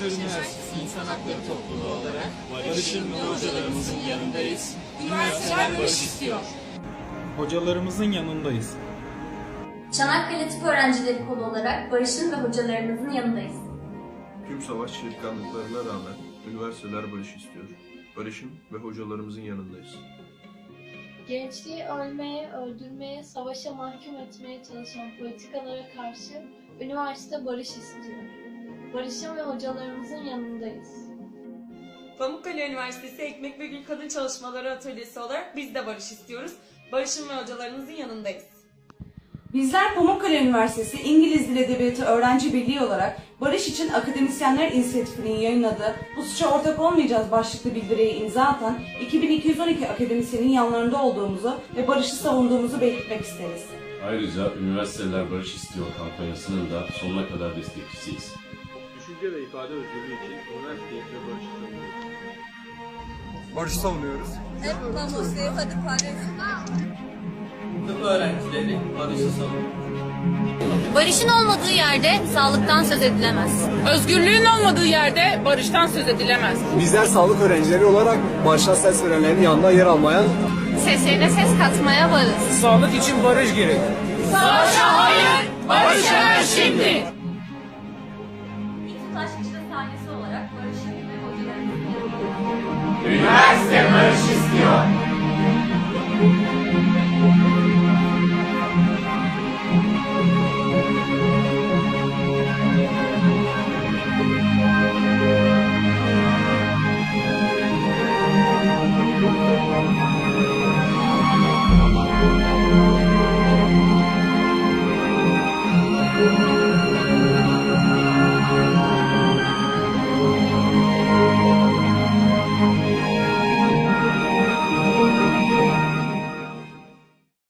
çürümez insan hakları topluluğu olarak Barış'ın ve hocalarımızın yanındayız. Üniversiteler barış istiyor. Hocalarımızın yanındayız. Çanakkale Tıp Öğrencileri Kolu olarak Barış'ın ve hocalarımızın yanındayız. Tüm savaş çırtkanlıklarına rağmen üniversiteler barış istiyor. Barış'ın ve hocalarımızın yanındayız. Gençliği ölmeye, öldürmeye, savaşa mahkum etmeye çalışan politikalara karşı üniversite barış istiyor. Barış'ın ve hocalarımızın yanındayız. Pamukkale Üniversitesi Ekmek ve Gül Kadın Çalışmaları Atölyesi olarak biz de barış istiyoruz. Barış'ın ve hocalarınızın yanındayız. Bizler Pamukkale Üniversitesi İngiliz Dil Edebiyatı Öğrenci Birliği olarak Barış için Akademisyenler İnisiyatifi'nin yayınladığı Bu Suça Ortak Olmayacağız başlıklı bildiriye imza atan 2212 akademisyenin yanlarında olduğumuzu ve barışı savunduğumuzu belirtmek isteriz. Ayrıca Üniversiteler Barış İstiyor kampanyasının da sonuna kadar destekçisiyiz. Düşünce ve ifade özgürlüğü için üniversiteyi ve barışı savunuyoruz. Barış savunuyoruz. Tıp öğrencileri barışı savunuyor. Barış'ın olmadığı yerde sağlıktan söz edilemez. Özgürlüğün olmadığı yerde barıştan söz edilemez. Bizler sağlık öğrencileri olarak barışa ses verenlerin yanında yer almaya Seslerine ses katmaya varız. Sağlık için barış gerek. Savaşa hayır, barışa şimdi. İlk taşçıda sahnesi olarak Barış'ın ve hocalarımızın. Üniversite